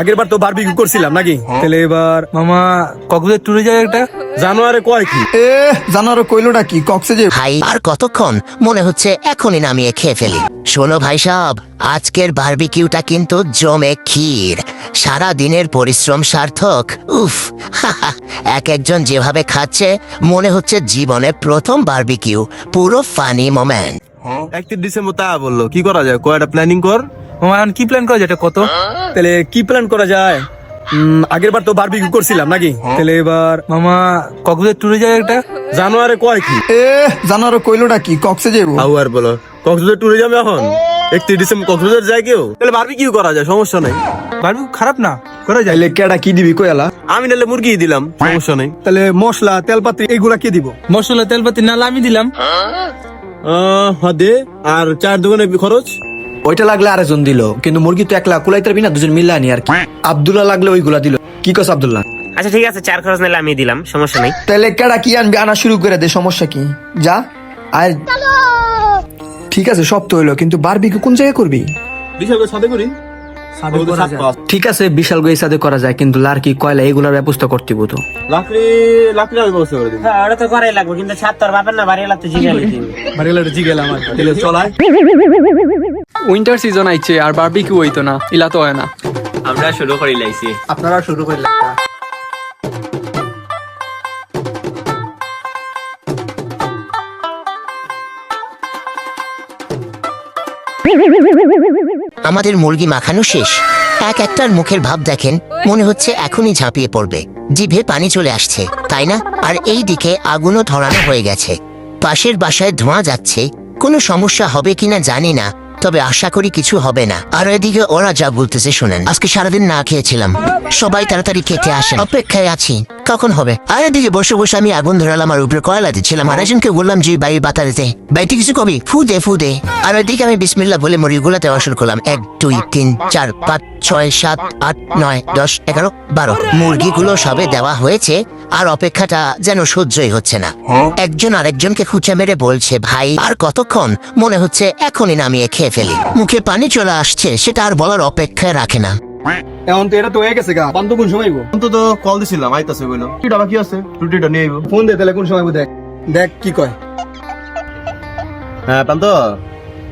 আগের বার তো বারবিকিউ করছিলাম নাকি? তাহলে এবার মামা কক্সবাজার ট্যুরে যায় একটা? জানুয়ারে কয় কি? এ জানারো কইলোটা কি? কক্সে যে ভাই আর কতক্ষণ? মনে হচ্ছে এখনই নামিয়ে খেয়ে ফেলি। শোনো ভাই সাহেব আজকের বারবিকিউটা কিন্তু জমে ক্ষীর। সারা দিনের পরিশ্রম সার্থক। উফ এক একজন যেভাবে খাচ্ছে মনে হচ্ছে জীবনে প্রথম বারবিকিউ পুরো ফানি মোমেন্ট একত্রিশ ডিসেম্বর তা বলল। কি করা যায়? কয়টা প্ল্যানিং কর? এখন কি প্ল্যান করা যায়? এটা কত? তাহলে কি প্ল্যান করা যায়? উম, আগের বার তো বারবিকিউ করছিলাম নাকি? তাহলে এবার মামা কক্সবাজার ট্যুরে যায় একটা জানুয়ারে কয় কি? এ জানারো কইলোটা কি কক্সে যে আউ আর বলো কক্সবাজার ট্যুরে যাবে এখন? একত্রিশ ডিসেম্বর কক্সবাজার যায় কেউ? তাহলে কি করা যায় সমস্যা নাই। বারবিকিউ খারাপ না করা যায়। কেডা কি দিবি কইলা আমি নাহলে মুরগি দিলাম সমস্যা নাই। তাহলে মশলা তেলপাতি এগুলা কি দিব? মশলা তেলপাতি না আমি দিলাম। আহ, দে আর চার দোকানে খরচ? ওইটা লাগলে আরেকজন দিল কিন্তু মুরগি তো একলা কুলাইতে পারবি না দুজন মিল্লা আনি আর কি। আব্দুল্লাহ লাগলে ওইগুলা দিল। কি কস আব্দুল্লাহ? আচ্ছা ঠিক আছে চার খরচ নিলে আমি দিলাম সমস্যা নেই। তাইলে কেডা কি আনবি আনা শুরু করে দে সমস্যা কি? যা আর ঠিক আছে সব তো হইল কিন্তু বারবিকিউ কোন জায়গায় করবি? বিশাল করে? সাথে করি তো ঠিক আছে বিশাল গই সাথে করা যায় কিন্তু লার্কি কয়লা এগুলার ব্যবস্থা করতে হতো লাকড়ি লাকড়ি আমি ব্যবস্থা করে দিবো। হ্যাঁ ওটা তো করাই লাগবে কিন্তু ছাদ তোর বাপের না বাড়ি এলা তো জিগালি বাড়িগুলো জি গেলাম আর তাহলে চলাই উইন্টার সিজন আইছে আর বারবিকিউ হইতো না ইলা তো হয় না। আমরা শুরু করি লাইছি। আপনারা শুরু করে আমাদের মুরগি মাখানো শেষ। এক একটার মুখের ভাব দেখেন মনে হচ্ছে এখনই ঝাঁপিয়ে পড়বে। জিভে পানি চলে আসছে তাই না? আর এই দিকে আগুনও ধরানো হয়ে গেছে। পাশের বাসায় ধোঁয়া যাচ্ছে কোনো সমস্যা হবে কিনা জানি না। তবে আশা করি কিছু হবে না। আর এদিকে ওরা যা বলতেছে শুনেন। আজকে সারাদিন না খেয়েছিলাম। সবাই তাড়াতাড়ি খেতে আসেন। অপেক্ষায় আছি। কখন হবে? আর এদিকে বসে বসে আমি আগুন ধরালাম আর উপরে কয়লা দিচ্ছিলাম। আর একজনকে বললাম যে বাড়ির বাতারিতে। বাইতে কিছু কবি? ফু দে ফু দে। আর ওইদিকে আমি বিসমিল্লা বলে মুড়িগুলো দেওয়া শুরু করলাম। এক দুই তিন চার পাঁচ ছয় সাত আট নয় দশ এগারো বারো। মুরগিগুলো সবে দেওয়া হয়েছে আর অপেক্ষাটা যেন সহ্যই হচ্ছে না। একজন আরেকজনকে খুঁচে মেরে বলছে ভাই আর কতক্ষণ? মনে হচ্ছে এখনই নামিয়ে খেয়ে ফেলি। মুখে পানি চলে আসছে সেটা আর বলার অপেক্ষায় রাখে না। এখন তো এটা তো হয়ে গেছে গা পান্ত কোন সময়? অন্তত কল দিছিলাম আইতাছে বলল রুটিটা বাকি আছে? রুটিটা নিয়ে আইবো। ফোন দে তাহলে কোন সময় দেখ। দেখ কি কয়। হ্যাঁ পান্ত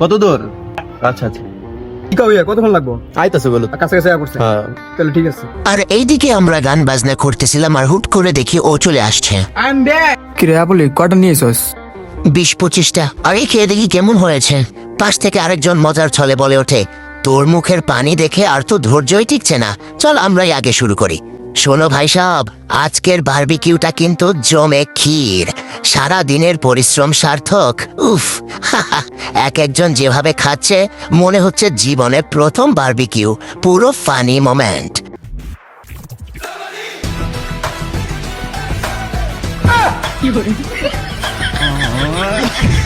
কত দূর? আচ্ছা আচ্ছা। কি কয় কতক্ষণ লাগবো? আইতাছে বলল কাছে কাছে আয়া পড়ছে। হ্যাঁ। তাহলে ঠিক আছে। আর এইদিকে আমরা গান বাজনা করতেছিলাম আর হুট করে দেখি ও চলে আসছে। কিরে বলি কটা নিয়েছস বিশ পঁচিশটা। আগে খেয়ে দেখি কেমন হয়েছে। পাশ থেকে আরেকজন মজার ছলে বলে ওঠে তোর মুখের পানি দেখে আর তো ধৈর্যই টিকছে না। চল আমরাই আগে শুরু করি। শোনো ভাই সাহেব আজকের বারবিকিউটা কিন্তু জমে ক্ষীর। সারা দিনের পরিশ্রম সার্থক। উফ এক একজন যেভাবে খাচ্ছে মনে হচ্ছে জীবনে প্রথম বারবিকিউ। পুরো funny moment.